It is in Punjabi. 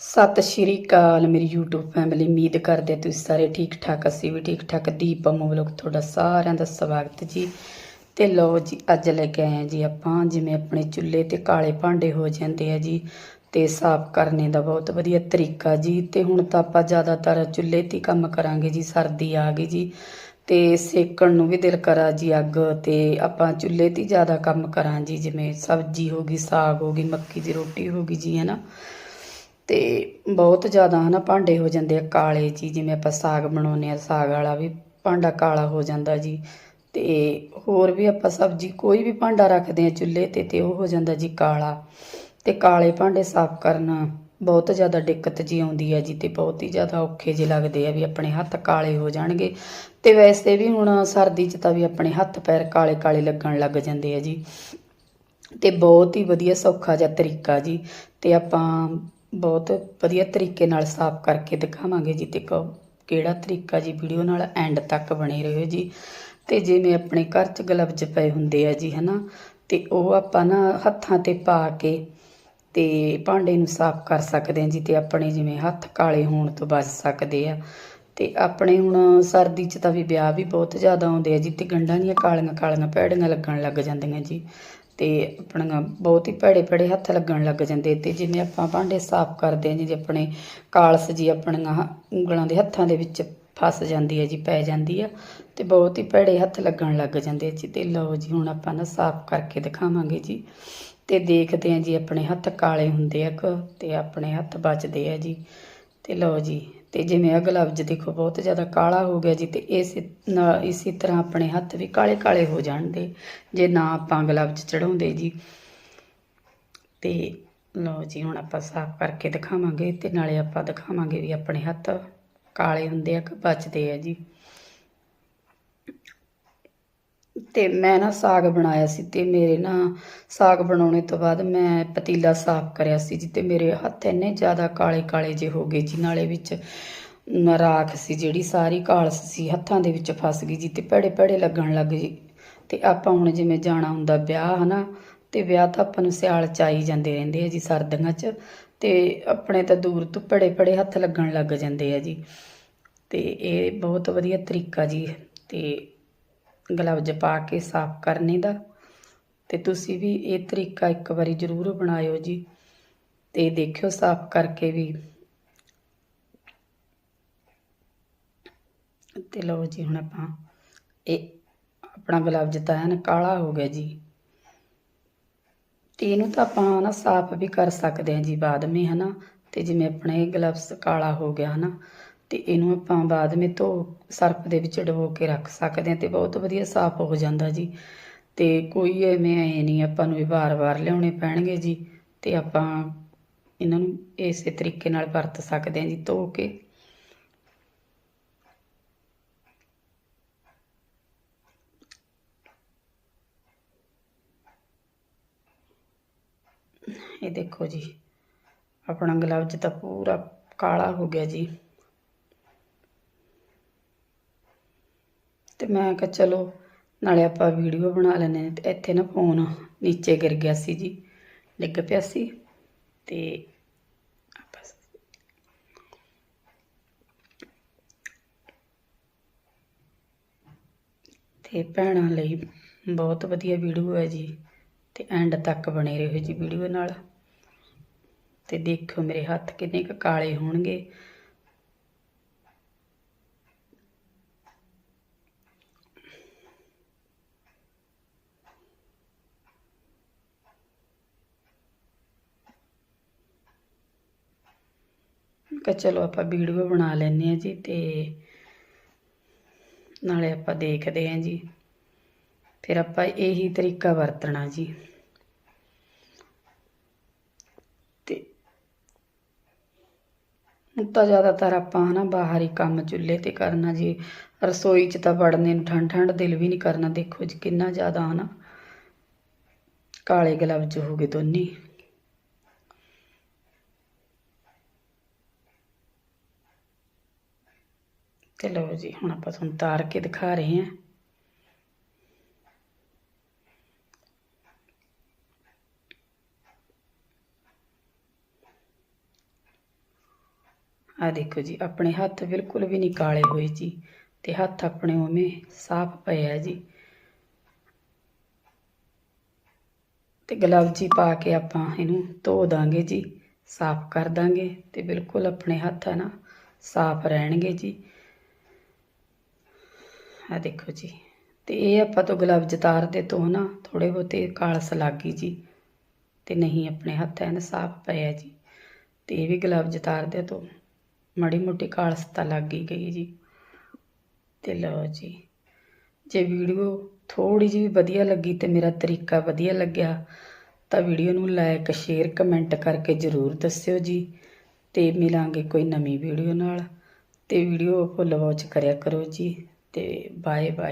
ਸਤਿ ਸ਼੍ਰੀ ਅਕਾਲ ਮੇਰੀ YouTube ਫੈਮਿਲੀ ਉਮੀਦ ਕਰਦੇ ਤੁਸੀਂ ਸਾਰੇ ਠੀਕ ਠਾਕ ਅਸੀਂ ਵੀ ਠੀਕ ਠਾਕ ਦੀਪ ਅਮੂ ਵਲੋਗ ਤੁਹਾਡਾ ਸਾਰਿਆਂ ਦਾ ਸਵਾਗਤ ਜੀ। ਤੇ ਲਓ ਜੀ, ਅੱਜ ਲੈ ਕੇ ਆਏ ਹਾਂ ਜੀ ਆਪਾਂ, ਜਿਵੇਂ ਆਪਣੇ ਚੁੱਲ੍ਹੇ ਤੇ ਕਾਲੇ ਭਾਂਡੇ ਹੋ ਜਾਂਦੇ ਆ ਜੀ, ਤੇ ਸਾਫ਼ ਕਰਨੇ ਦਾ ਬਹੁਤ ਵਧੀਆ ਤਰੀਕਾ ਜੀ। ਤੇ ਹੁਣ ਤਾਂ ਆਪਾਂ ਜ਼ਿਆਦਾਤਰ ਚੁੱਲ੍ਹੇ ਤੇ ਕੰਮ ਕਰਾਂਗੇ ਜੀ, ਸਰਦੀ ਆ ਗਈ ਜੀ। ਤੇ ਸੇਕਣ ਨੂੰ ਵੀ ਦਿਲ ਕਰਾ ਜੀ ਅੱਗ, ਤੇ ਆਪਾਂ ਚੁੱਲ੍ਹੇ ਤੇ ਹੀ ਜ਼ਿਆਦਾ ਕੰਮ ਕਰਾਂ ਜੀ, ਜਿਵੇਂ ਸਬਜ਼ੀ ਹੋ ਗਈ, ਸਾਗ ਹੋ ਗਈ, ਮੱਕੀ ਦੀ ਰੋਟੀ ਹੋ ਗਈ ਜੀ, ਹੈ ਨਾ। ਤੇ ਬਹੁਤ ਜ਼ਿਆਦਾ ਹਨਾ ਭਾਂਡੇ ਹੋ ਜਾਂਦੇ ਆ, ਕਾਲੇ ਜੀ, ਜਿਵੇਂ ਆਪਾਂ ਸਾਗ ਬਣਾਉਂਦੇ ਆ, ਸਾਗ ਵਾਲਾ ਵੀ ਭਾਂਡਾ ਕਾਲਾ ਹੋ ਜਾਂਦਾ ਜੀ। ਤੇ ਹੋਰ ਵੀ ਆਪਾਂ ਸਬਜ਼ੀ, ਕੋਈ ਵੀ ਭਾਂਡਾ ਰੱਖਦੇ ਆ ਚੁੱਲ੍ਹੇ ਤੇ ਤੇ ਉਹ ਹੋ ਜਾਂਦਾ ਜੀ ਕਾਲਾ। ਤੇ ਕਾਲੇ ਭਾਂਡੇ ਸਾਫ਼ ਕਰਨਾ ਬਹੁਤ ਜ਼ਿਆਦਾ ਦਿੱਕਤ ਜੀ ਆਉਂਦੀ ਹੈ ਜੀ ਤੇ ਬਹੁਤ ਹੀ ਜ਼ਿਆਦਾ ਔਖੇ ਜਿਹੇ ਲੱਗਦੇ ਆ ਵੀ ਆਪਣੇ ਹੱਥ ਕਾਲੇ ਹੋ ਜਾਣਗੇ। ਤੇ ਵੈਸੇ ਵੀ ਹੁਣ ਸਰਦੀ 'ਚ ਤਾਂ ਵੀ ਆਪਣੇ ਹੱਥ ਪੈਰ ਕਾਲੇ ਕਾਲੇ ਲੱਗਣ ਲੱਗ ਜਾਂਦੇ ਆ ਜੀ। ਤੇ ਬਹੁਤ ਹੀ ਵਧੀਆ ਸੌਖਾ ਜਿਹਾ ਤਰੀਕਾ ਜੀ। ਤੇ ਆਪਾਂ ਬਹੁਤ ਵਧੀਆ ਤਰੀਕੇ ਨਾਲ ਸਾਫ਼ ਕਰਕੇ ਦਿਖਾਵਾਂਗੇ ਜੀ। ਤੇ ਕ- ਕਿਹੜਾ ਤਰੀਕਾ ਜੀ ਵੀਡੀਓ ਨਾਲ ਐਂਡ ਤੱਕ ਬਣੇ ਰਹੋ ਜੀ। ਤੇ ਜਿਵੇਂ ਆਪਣੇ ਘਰ 'ਚ ਗਲਵਜ ਪਏ ਹੁੰਦੇ ਆ ਜੀ, ਹਨਾ? ਤੇ ਉਹ ਆਪਾਂ ਨਾ ਹੱਥਾਂ ਤੇ ਪਾ ਕੇ ਤੇ ਭਾਂਡੇ ਨੂੰ ਸਾਫ਼ ਕਰ ਸਕਦੇ ਹਾਂ ਜੀ ਤੇ ਆਪਣੇ ਜਿਵੇਂ ਹੱਥ ਕਾਲੇ ਹੋਣ ਤੋਂ ਬਚ ਸਕਦੇ ਆ। ਤੇ ਆਪਣੇ ਹੁਣ ਸਰਦੀ 'ਚ ਤਾਂ ਵੀ ਵਿਆਹ ਵੀ ਬਹੁਤ ਜ਼ਿਆਦਾ ਆਉਂਦੇ ਆ ਜੀ ਤੇ ਗੰਢਾਂ ਦੀਆਂ ਕਾਲੀਆਂ ਕਾਲੀਆਂ ਭੈੜੀਆਂ ਲੱਗਣ ਲੱਗ ਜਾਂਦੀਆਂ ਜੀ। ਤੇ ਆਪਣੀਆਂ ਬਹੁਤ ਹੀ ਭੈੜੇ ਭੈੜੇ ਹੱਥ ਲੱਗਣ ਲੱਗ ਜਾਂਦੇ ਤੇ ਜਿਵੇਂ ਆਪਾਂ ਭਾਂਡੇ ਸਾਫ਼ ਕਰਦੇ ਹਾਂ ਜੀ ਜੇ ਆਪਣੇ ਕਾਲਸ ਜੀ ਆਪਣੀਆਂ ਹ- ਉਂਗਲਾਂ ਦੇ ਹੱਥਾਂ ਦੇ ਵਿੱਚ ਫਸ ਜਾਂਦੀ ਹੈ ਜੀ, ਪੈ ਜਾਂਦੀ ਆ ਤੇ ਬਹੁਤ ਹੀ ਭੈੜੇ ਹੱਥ ਲੱਗਣ ਲੱਗ ਜਾਂਦੇ ਜੀ। ਤੇ ਲਓ ਜੀ, ਹੁਣ ਆਪਾਂ ਨਾ ਸਾਫ਼ ਕਰਕੇ ਦਿਖਾਵਾਂਗੇ ਜੀ। ਤੇ ਦੇਖਦੇ ਹਾਂ ਜੀ, ਆਪਣੇ ਹੱਥ ਕਾਲੇ ਹੁੰਦੇ ਆ ਕਿ ਤੇ ਆਪਣੇ ਹੱਥ ਬਚਦੇ ਆ ਜੀ। ਤੇ ਲਓ ਜੀ ਤੇ ਜਿਵੇਂ ਆਹ ਗਲਵਜ ਦੇਖੋ, ਬਹੁਤ ਜ਼ਿਆਦਾ ਕਾਲਾ ਹੋ ਗਿਆ ਜੀ ਤੇ ਇਸ ਨਾਲ ਇਸੇ ਤਰ੍ਹਾਂ ਆਪਣੇ ਹੱਥ ਵੀ ਕਾਲੇ ਕਾਲੇ ਹੋ ਜਾਣਦੇ, ਜੇ ਨਾ ਆਪਾਂ ਗਲਵਜ ਚੜਾਉਂਦੇ ਜੀ। ਤੇ ਲਓ ਜੀ, ਹੁਣ ਆਪਾਂ ਸਾਫ਼ ਕਰਕੇ ਦਿਖਾਵਾਂਗੇ ਤੇ ਨਾਲੇ ਆਪਾਂ ਦਿਖਾਵਾਂਗੇ ਵੀ ਆਪਣੇ ਹੱਥ ਕਾਲੇ ਹੁੰਦੇ ਆ ਕਿ ਬਚਦੇ ਆ ਜੀ। ਤੇ ਮੈਂ ਨਾ ਸਾਗ ਬਣਾਇਆ ਸੀ ਤੇ ਮੇਰੇ ਨਾ ਸਾਗ ਬਣਾਉਣੇ ਤੋਂ ਬਾਅਦ ਮੈਂ ਪਤੀਲਾ ਸਾਫ਼ ਕਰਿਆ ਸੀ ਜੀ ਤੇ ਮੇਰੇ ਹੱਥ ਇੰਨੇ ਜ਼ਿਆਦਾ ਕਾਲੇ ਕਾਲੇ ਜੇ ਹੋ ਗਏ ਜੀ, ਨਾਲੇ ਵਿੱਚ ਰਾਖ ਸੀ ਜਿਹੜੀ ਸਾਰੀ ਕਾਲਸ ਸੀ, ਹੱਥਾਂ ਦੇ ਵਿੱਚ ਫਸ ਗਈ ਜੀ ਤੇ ਭੜੇ ਭੜੇ ਲੱਗਣ ਲੱਗ ਗਈ ਤੇ ਆਪਾਂ ਹੁਣ ਜਿਵੇਂ ਜਾਣਾ ਹੁੰਦਾ ਵਿਆਹ ਹਨਾ, ਤੇ ਵਿਆਹ ਤਾਂ ਆਪਾਂ ਨੂੰ ਸਿਆਲ ਚ ਆਈ ਜਾਂਦੇ ਰਹਿੰਦੇ ਆ ਜੀ ਸਰਦੀਆਂ 'ਚ ਤੇ ਆਪਣੇ ਤਾਂ ਦੂਰ ਤੋਂ ਭੜੇ ਭੜੇ ਹੱਥ ਲੱਗਣ ਲੱਗ ਜਾਂਦੇ ਆ ਜੀ। ਤੇ ਇਹ ਬਹੁਤ ਵਧੀਆ ਤਰੀਕਾ ਜੀ ਤੇ ਗਲਵਜ ਪਾ ਕੇ ਸਾਫ਼ ਕਰਨੇ ਦਾ। ਤੇ ਤੁਸੀਂ ਵੀ ਇਹ ਤਰੀਕਾ ਇੱਕ ਵਾਰੀ ਜ਼ਰੂਰ ਬਣਾਇਓ ਜੀ ਤੇ ਦੇਖਿਓ ਸਾਫ਼ ਕਰਕੇ ਵੀ। ਤੇ ਲਓ ਜੀ ਹੁਣ ਆਪਾਂ ਇਹ ਆਪਣਾ ਗਲਵਜ ਤਾਂ ਹੈ ਨਾ ਕਾਲਾ ਹੋ ਗਿਆ ਜੀ। ਤੇ ਇਹਨੂੰ ਤਾਂ ਆਪਾਂ ਨਾ ਸਾਫ਼ ਵੀ ਕਰ ਸਕਦੇ ਹਾਂ ਜੀ ਬਾਅਦ ਵਿੱਚ ਹਨਾ? ਤੇ ਜਿਵੇਂ ਆਪਣਾ ਇਹ ਗਲਵਸ ਕਾਲਾ ਹੋ ਗਿਆ, ਹਨਾ? ਤੇ ਇਹਨੂੰ ਆਪਾਂ ਬਾਅਦ ਵਿੱਚ ਧੋ, ਸਰਫ ਦੇ ਵਿੱਚ ਡਬੋ ਕੇ ਰੱਖ ਸਕਦੇ ਹਾਂ ਤੇ ਬਹੁਤ ਵਧੀਆ ਸਾਫ਼ ਹੋ ਜਾਂਦਾ ਜੀ। ਤੇ ਕੋਈ ਐਵੇਂ ਐ ਨਹੀਂ ਆਪਾਂ ਨੂੰ ਵੀ ਵਾਰ-ਵਾਰ ਲਿਆਉਣੇ ਪੈਣਗੇ ਜੀ ਤੇ ਆਪਾਂ ਇਹਨਾਂ ਨੂੰ ਇਸੇ ਤਰੀਕੇ ਨਾਲ ਵਰਤ ਸਕਦੇ ਹਾਂ ਜੀ ਧੋ ਕੇ। ਇਹ ਦੇਖੋ ਜੀ, ਆਪਣਾ ਗਲਵਜ ਤਾਂ ਪੂਰਾ ਕਾਲਾ ਹੋ ਗਿਆ ਜੀ। ਤੇ ਮੈਂ ਕਿਹਾ ਚਲੋ, ਨਾਲੇ ਆਪਾਂ ਵੀਡੀਓ ਬਣਾ ਲੈਨੇ ਆਂ। ਤੇ ਇੱਥੇ ਨਾ ਫੋਨ ਨੀਚੇ ਗਿਰ ਗਿਆ ਸੀ ਜੀ, ਡਿੱਗ ਪਿਆ ਸੀ ਤੇ ਤੇ ਭੈਣਾਂ ਲਈ ਬਹੁਤ ਵਧੀਆ ਵੀਡੀਓ ਹੈ ਜੀ ਤੇ ਐਂਡ ਤੱਕ ਬਣੇ ਰਹੋ ਜੀ ਵੀਡੀਓ ਨਾਲ ਤੇ ਦੇਖੋ ਮੇਰੇ ਹੱਥ ਕਿੰਨੇ ਕੁ ਕਾਲੇ ਹੋਣਗੇ ਮੈਂ ਚਲੋ ਆਪਾਂ ਵੀਡੀਓ ਬਣਾ ਲੈਂਦੇ ਆ ਜੀ ਤੇ ਨਾਲੇ ਆਪਾਂ ਦੇਖਦੇ ਆਂ ਜੀ। ਫਿਰ ਆਪਾਂ ਇਹੀ ਤਰੀਕਾ ਵਰਤਣਾ ਜੀ। ਤੇ ਤਾਂ ਜ਼ਿਆਦਾਤਰ ਆਪਾਂ ਹਨਾ ਬਾਹਰ ਹੀ ਕੰਮ ਚੁੱਲ੍ਹੇ ਤੇ ਕਰਨਾ ਜੀ। ਰਸੋਈ 'ਚ ਤਾਂ ਵੜਨੇ ਨੂੰ ਠੰਡ ਠੰਡ ਦਿਲ ਵੀ ਨਹੀਂ ਕਰਨਾ। ਦੇਖੋ ਜੀ ਕਿੰਨਾ ਜ਼ਿਆਦਾ ਹਨਾ ਕਾਲੇ ਗਲਵਜ ਹੋ ਗਏ ਦੋਨੇ। ਤੇ ਲਓ ਜੀ, ਹੁਣ ਆਪਾਂ ਤੁਹਾਨੂੰ ਤਾਰ ਕੇ ਦਿਖਾ ਰਹੇ ਹਾਂ। ਆ ਦੇਖੋ ਜੀ, ਆਪਣੇ ਹੱਥ ਬਿਲਕੁਲ ਵੀ ਨਹੀਂ ਕਾਲੇ ਹੋਏ ਜੀ, ਤੇ ਹੱਥ ਆਪਣੇ ਉਵੇਂ ਸਾਫ਼ ਪਏ ਆ ਜੀ। ਤੇ ਗਲਵਜ਼ੀ ਪਾ ਕੇ ਆਪਾਂ ਇਹਨੂੰ ਧੋ ਦਾਂਗੇ ਜੀ, ਸਾਫ਼ ਕਰ ਦਾਂਗੇ ਤੇ ਬਿਲਕੁਲ ਆਪਣੇ ਹੱਥ ਆ ਨਾ ਸਾਫ਼ ਰਹਿਣਗੇ ਜੀ। ਆ ਦੇਖੋ ਜੀ। ਤੇ ਇਹ ਆਪਾਂ ਤੋਂ ਗਲਵਜ਼ ਤਾਰਦੇ ਤੋਂ ਨਾ ਥੋੜੇ ਬਹੁਤੇ ਕਾਲਸ ਲੱਗ ਗਈ ਜੀ। ਤੇ ਨਹੀਂ ਆਪਣੇ ਹੱਥ ਐਨ ਸਾਫ਼ ਪਿਆ ਜੀ। ਤੇ ਇਹ ਵੀ ਗਲਵਜ਼ ਤਾਰਦੇ ਤੋਂ ਮਾੜੀ ਮੋਟੀ ਕਾਲਸ ਤਾਂ ਲੱਗ ਹੀ ਗਈ ਜੀ। ਤੇ ਲਓ ਜੀ, ਜੇ ਵੀਡੀਓ ਥੋੜੀ ਜਿਹੀ ਵੀ ਵਧੀਆ ਲੱਗੀ ਤੇ ਮੇਰਾ ਤਰੀਕਾ ਵਧੀਆ ਲੱਗਿਆ ਤਾਂ ਵੀਡੀਓ ਨੂੰ ਲਾਈਕ ਸ਼ੇਅਰ, ਕਮੈਂਟ ਕਰਕੇ ਜਰੂਰ ਦੱਸਿਓ ਜੀ। ਤੇ ਮਿਲਾਂਗੇ ਕੋਈ ਨਵੀਂ ਵੀਡੀਓ ਨਾਲ। ਤੇ ਵੀਡੀਓ ਫੁੱਲ ਵਾਚ ਕਰਿਆ ਕਰੋ ਜੀ। ਤੇ ਬਾਏ ਬਾਏ